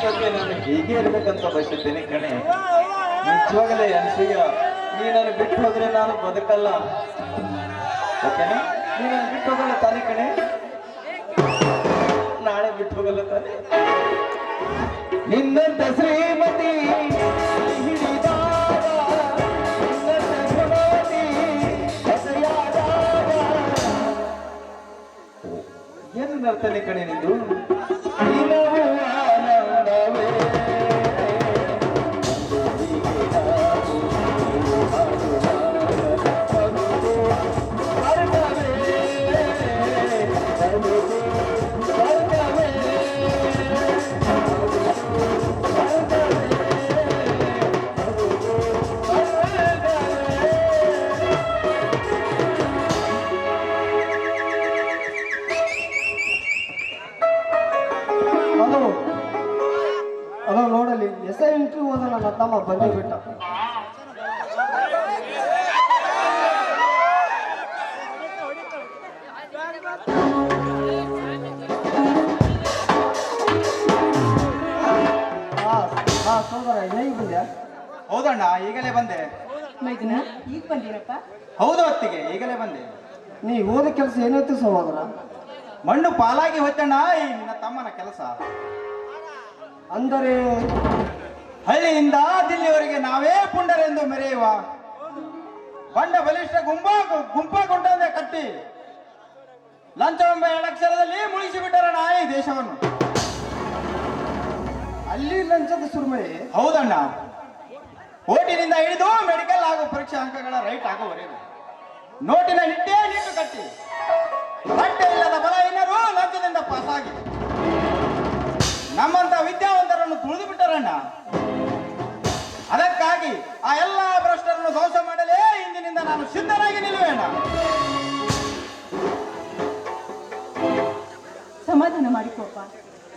ನಿಜವಾಗ್ಲೂ ನಾನು ಹೀಗೆ ಇರ್ಬೇಕಂತ ಬಯಸುತ್ತೇನೆ ಕಣೆ. ನಿಜವಾಗಲೇ ಅನಿಸಿಗ ನೀ ನಾನು ಬಿಟ್ಟು ಹೋದ್ರೆ ನಾನು ಬದುಕಲ್ಲ. ಓಕೆನಾ? ನೀ ಬಿಟ್ಟು ಹೋಗಲ್ಲ ತಾನೇ ಕಣೆ? ನಾಳೆ ಬಿಟ್ಟು ಹೋಗಲ್ಲ ತಾನೆ? ನಿನ್ನಂತ ಶ್ರೀಮತಿ ಏನು ನರ್ತನೆ ಕಣೆ ನಿಂದು? ಅದು ಅದು ನೋಡಲಿ ಎಸ್ ಐ ಇಂಟ್ರಿ ಹೋದ ನನ್ನ ತಮ್ಮ ಬಂದೇ ಬಿಟ್ಟ. ಹಾ ಹಾ ಸೋದರ ಹೇಗೆ ಬಂದ್ಯಾ? ಹೌದಣ್ಣ ಈಗಲೇ ಬಂದೆ. ಮೈದನ ಈಗ ಬಂದಿರಪ್ಪ? ಹೌದು ಹೊತ್ತಿಗೆ ಈಗಲೇ ಬಂದೆ. ನೀ ಹೋದ ಕೆಲಸ ಏನೈತಿ ಸಹೋದರ? ಮಣ್ಣು ಪಾಲಾಗಿ ಹೋಯ್ತಣ್ಣ ಈ ನಿನ್ನ ತಮ್ಮನ ಕೆಲಸ. ಅಂದರೆ? ಹಳ್ಳಿಯಿಂದ ದಿಲ್ಲಿವರೆಗೆ ನಾವೇ ಪುಂಡರೆಂದು ಮೆರೆಯುವ ಬಂಡ ಬಲಿಷ್ಠ ಗುಂಪ ಗುಂಪ ಕೊಂಡಂದೆ ಕಟ್ಟಿ ಲಂಚವೆಂಬ ಎರಡಕ್ಷರದಲ್ಲಿ ಬಿಟ್ಟರಣ್ಣ ಈ ದೇಶವನ್ನು. ಅಲ್ಲಿ ಲಂಚದ ಸುರ್ಮೆ. ಹೌದಣ್ಣ. ಓಟಿನಿಂದ ಹಿಡಿದು ಮೆಡಿಕಲ್ ಹಾಗೂ ಪರೀಕ್ಷಾ ಅಂಕಗಳ ರೈಟ್ ಆಗುವವರೆಗೂ ನೋಟಿನ ಹಿಟ್ಟೇ ನೀಟು ಕಟ್ಟಿ. ಬಟ್ಟೆ ಇಲ್ಲದ ಬಲಹೀನರು ಲಂಚದಿಂದ ಪಾಸಾಗಿ ನಮ್ಮಂತ ವಿದ್ಯಾವಂತರನ್ನು ತುಳಿದು ಬಿಟ್ಟರಣ್ಣ ಅದಕ್ಕಾಗಿ ಆ ಎಲ್ಲ ಭ್ರಷ್ಟರನ್ನು ಧ್ವಂಸ ಮಾಡಲೇ ಇಂದಿನಿಂದ ನಾನು ಸಿದ್ಧನಾಗಿ ನಿಲ್ಲುವೇಣ ಸಮಾಧಾನ ಮಾಡಿಕೋಪ್ಪ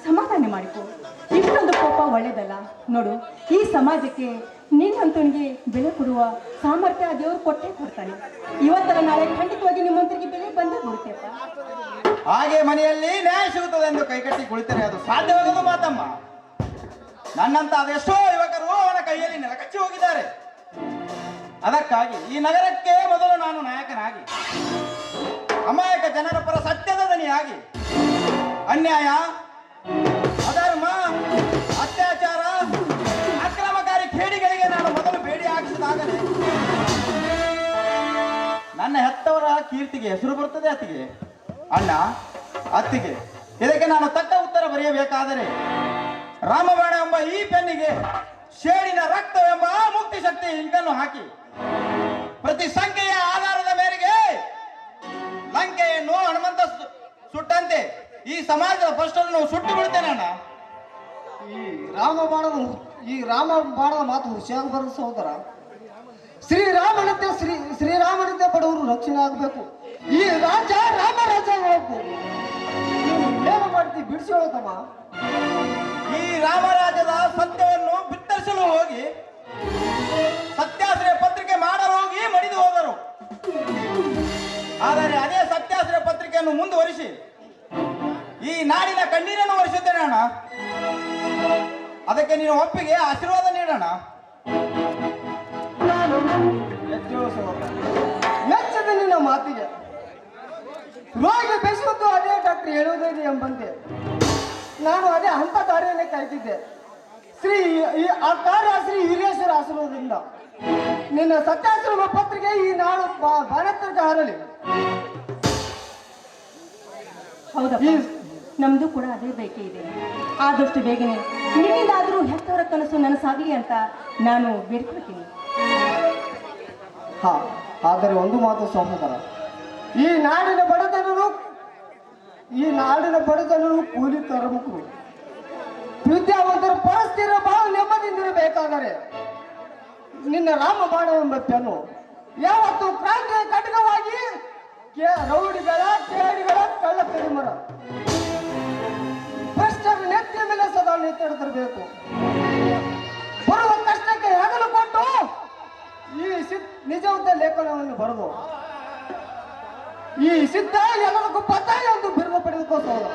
ಸಮಾಧಾನ ಮಾಡಿಕೋ. ಇಷ್ಟೊಂದು ಕೋಪ ಒಳ್ಳೇದಲ್ಲ? ನೋಡು, ಈ ಸಮಾಜಕ್ಕೆ ನಿನ್ನಂತವನಿಗೆ ಬೆಲೆ ಕೊಡುವ ಸಾಮರ್ಥ್ಯ ದೇವರು ಕೊಟ್ಟೇ ಕೊಡ್ತಾನೆ. ಇವತ್ತರ ನಾಳೆ ಖಂಡಿತವಾಗಿ ನಿಮ್ಮಂತರಿಗೆ ಬೆಲೆ ಬಂದೇ ಬರುತ್ತೆಪ್ಪ ಹಾಗೆ ಮನೆಯಲ್ಲಿ ನ್ಯಾಯ ಸಿಗುತ್ತದೆ ಎಂದು ಕೈಕಟ್ಟಿ ಕುಳಿತರೆ ಅದು ಸಾಧ್ಯವಾಗದು ಮಾತಮ್ಮ. ನನ್ನಂತ ಅದೆಷ್ಟೋ ಯುವಕರು ಅವನ ಕೈಯಲ್ಲಿ ನೆಲಕಚ್ಚಿ ಹೋಗಿದ್ದಾರೆ. ಅದಕ್ಕಾಗಿ ಈ ನಗರಕ್ಕೆ ಮೊದಲು ನಾನು ನಾಯಕನಾಗಿ, ಅಮಾಯಕ ಜನರ ಪರ ಸತ್ಯದ ದನಿಯಾಗಿ, ಅನ್ಯಾಯ ನನ್ನ ಹೆತ್ತವರ ಕೀರ್ತಿಗೆ ಹೆಸರು ಬರುತ್ತದೆ ಅತ್ತಿಗೆ? ಅಣ್ಣ, ಅತ್ತಿಗೆ. ಇದಕ್ಕೆ ನಾನು ತಕ್ಕ ಉತ್ತರ ಬರೆಯಬೇಕಾದರೆ, ರಾಮಬಾಣ ಎಂಬ ಈ ಪೆನ್ನಿಗೆ ಶೇಡಿನ ರಕ್ತವೆಂಬ ಮುಕ್ತಿ ಶಕ್ತಿ ಇಂಕನ್ನು ಹಾಕಿ, ಪ್ರತಿ ಸಂಖ್ಯೆಯ ಆಧಾರದ ಮೇರೆಗೆ ಲಂಕೆಯನ್ನು ಹನುಮಂತ ಸುಟ್ಟಂತೆ ಈ ಸಮಾಜದ ಭ್ರಷ್ಟರನ್ನು ಸುಟ್ಟು ಬಿಡ್ತೇನೆ ಅಣ್ಣ. ಈ ರಾಮ ಬಾಣದ ಈ ರಾಮ ಬಾಣದ ಮಾತು ಹುಷಿಯಾಗಿ ಬರೋದು ಸಹೋದರ. ಶ್ರೀರಾಮನಂತೆ ಶ್ರೀ ರಕ್ಷಣೆ ಆಗಬೇಕು. ಈ ರಾಜ ರಾಮ ರಾಜ ಹೋಗ್ಬೇಕು ಏನು ಮಾಡ್ತಿ ಬಿಡಿಸಿ ಹೋಗತಮ್ಮ ಈ ರಾಮರಾಜದ ಸತ್ಯವನ್ನು ಬಿತ್ತರಿಸಲು ಹೋಗಿ ಸತ್ಯಾಶ್ರಯ ಪತ್ರಿಕೆ ಮಾಡಲು ಹೋಗಿ ಮಡಿದು ಹೋದರು. ಆದರೆ ಅದೇ ಸತ್ಯಾಶ್ರಯ ಪತ್ರಿಕೆಯನ್ನು ಮುಂದುವರಿಸಿ, ಈ ನಾಡಿನ ಕಣ್ಣೀರನ್ನು ಒರೆಸುತ್ತೇನೆ ಅಣ್ಣ. ಅದಕ್ಕೆ ನೀನು ಒಪ್ಪಿಗೆ, ಆಶೀರ್ವಾದ ನೀಡೋಣ ನಿನ್ನ ಮಾತಿಗೆ ರೋಗಿ ಬೆಳೆಸುವುದು ಅದೇ ಡಾಕ್ಟರ್ ಹೇಳುವುದಿದೆ ಎಂಬಂತೆ. ನಾನು ಅದೇ ಹಂತ ಕಾರ್ಯನೇ ಕಾಯ್ತಿದ್ದೆ ಶ್ರೀ ಆ ಕಾರ್ಯ ಶ್ರೀ ಹಿರೇಶ್ವರ ಆಶೀರ್ವಾದದಿಂದ ನಿನ್ನ ಸತ್ಯಾಶ್ರಮ ಪತ್ರಿಕೆ ಈ ನಾಳು ಭಾರತಕ್ಕೆ ಹರಲಿ. ಹೌದಪ್ಪ. ನಮ್ದು ಕೂಡ ಅದೇ ಬೇಕೆ ಇದೆ. ಆದಷ್ಟು ಬೇಗನೆ ನಿನ್ನಿಂದಾದರೂ ಹೆತ್ತವರ ಕನಸು ನನಸಾಗಲಿ ಅಂತ ನಾನು ಬೇಡ್ಕೊಳ್ತೀನಿ. ಹಾ. ಆದರೆ ಒಂದು ಮಾತು ಸಹೋದರ ಈ ನಾಡಿನ ಬಡತನರು ಈ ನಾಡಿನ ಬಡತನರು ಕೂಲಿ ತರಮುಖರು ವಿದ್ಯಾವಂತರ ಪರಸ್ಥಿರ ಬಹಳ ನೆಮ್ಮದಿಯಿಂದಿರಬೇಕಾದರೆ ನಿನ್ನ ರಾಮ ಎಂಬ ಪೆನ್ನು ಯಾವತ್ತು ಕ್ರಾಂತಿಯ ಕಟಕವಾಗಿ ರೌಡಿಗಳ, ಕೇಡಿಗಳ ಕಳ್ಳ ಪರಿಮರ ಭ್ರಷ್ಟರ ನೆತ್ತಿ ಮೇಲೆ ಸದಾ ನೆತ್ತಿಡ್ತಿರ್ಬೇಕು ಲೇಖನವನ್ನು ಬರೆದು, ಈ ಸಿದ್ಧ ಎಲ್ಲದಕ್ಕೂ ಪತ್ತಾಯ ಒಂದು ಬಿರುದು ಪಡೆದುಕೋಸೋದು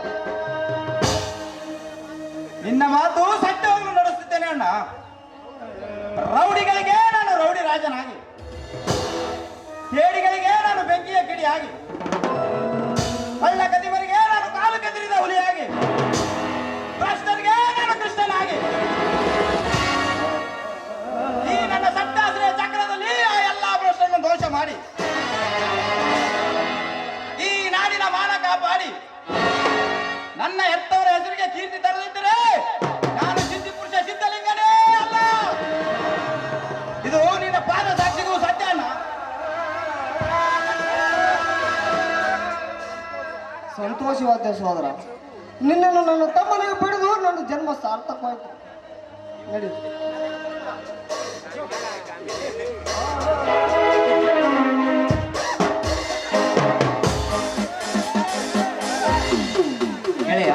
ನಿನ್ನ ಮಾತು ಸತ್ಯವನ್ನು ನಡೆಸುತ್ತೇನೆ ಅಣ್ಣ. ರೌಡಿಗಳಿಗೆ ನನ್ನ ಹೆತ್ತವರ ಹೆಸರಿಗೆ ಕೀರ್ತಿ ತರದಿದ್ದರೆ ನಾನು ಸಿದ್ಧಿ ಪುರುಷ ಸಿದ್ಧಲಿಂಗನೇ ಅಲ್ಲ. ಇದು ನಿನ್ನ ಪಾದ ಸಾಕ್ಷಿಗೂ ಸತ್ಯ ಅಣ್ಣ ಸಂತೋಷವಾದ ಸೋದರ ನಿನ್ನನ್ನು ನನ್ನ ತಮ್ಮನಿಗೆ ಬಿಡಿದು ನನ್ನ ಜನ್ಮ ಸಾರ್ಥಕವಾಯಿತು. ನಡಿ.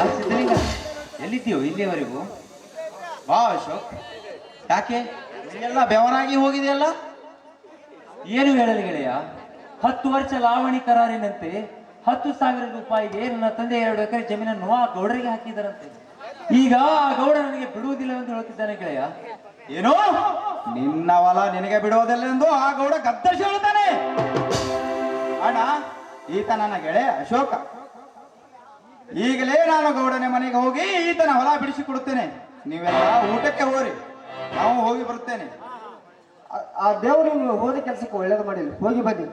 ಸಿದ್ಧಲಿಂಗ ಎಲ್ಲಿದ್ದೀಯೋ ಇಲ್ಲಿಯವರೆಗೂ? ಬಾ ಅಶೋಕ್. ಯಾಕೆ? ಎಲ್ಲ ಬೆವರಾಗಿ ಹೋಗಿದೆಯಲ್ಲ? ಏನು ಹೇಳಲಿ ಗೆಳೆಯ? ಹತ್ತು ವರ್ಷ ಲಾವಣಿ ಕರಾರಿನಂತೆ ಹತ್ತು ಸಾವಿರ ರೂಪಾಯಿಗೆ ನನ್ನ ತಂದೆ ಎರಡು ಎಕರೆ ಜಮೀನನ್ನು ಆ ಗೌಡರಿಗೆ ಹಾಕಿದರಂತೆ. ಈಗ ಆ ಗೌಡ ನನಗೆ ಬಿಡುವುದಿಲ್ಲ ಎಂದು ಹೇಳುತ್ತಿದ್ದಾನೆ ಗೆಳೆಯ. ಏನು? ನಿನ್ನ ಹೊಲ ನಿನಗೆ ಬಿಡುವುದಿಲ್ಲ ಎಂದು ಆ ಗೌಡ ಗದ್ದರಿಸಿ ಹೇಳುತ್ತಾನೆ. ಅಣ್ಣ, ಈತ ನನ್ನ ಗೆಳೆಯ ಅಶೋಕ. ಈಗಲೇ ಗೌಡನ ಮನೆಗೆ ಹೋಗಿ ಈತನ ಹೊಲ ಬಿಡಿಸಿ ಕೊಡುತ್ತೇನೆ ನೀವೆಲ್ಲ ಊಟಕ್ಕೆ ಹೋಗ್ರಿ. ನಾವು ಹೋಗಿ ಬರುತ್ತೇನೆ. ಆ- ದೇವರು ನೀವು ಹೋದ ಕೆಲಸಕ್ಕೆ ಒಳ್ಳೇದು ಮಾಡಿಲ್ಲ. ಹೋಗಿ ಬನ್ನಿ.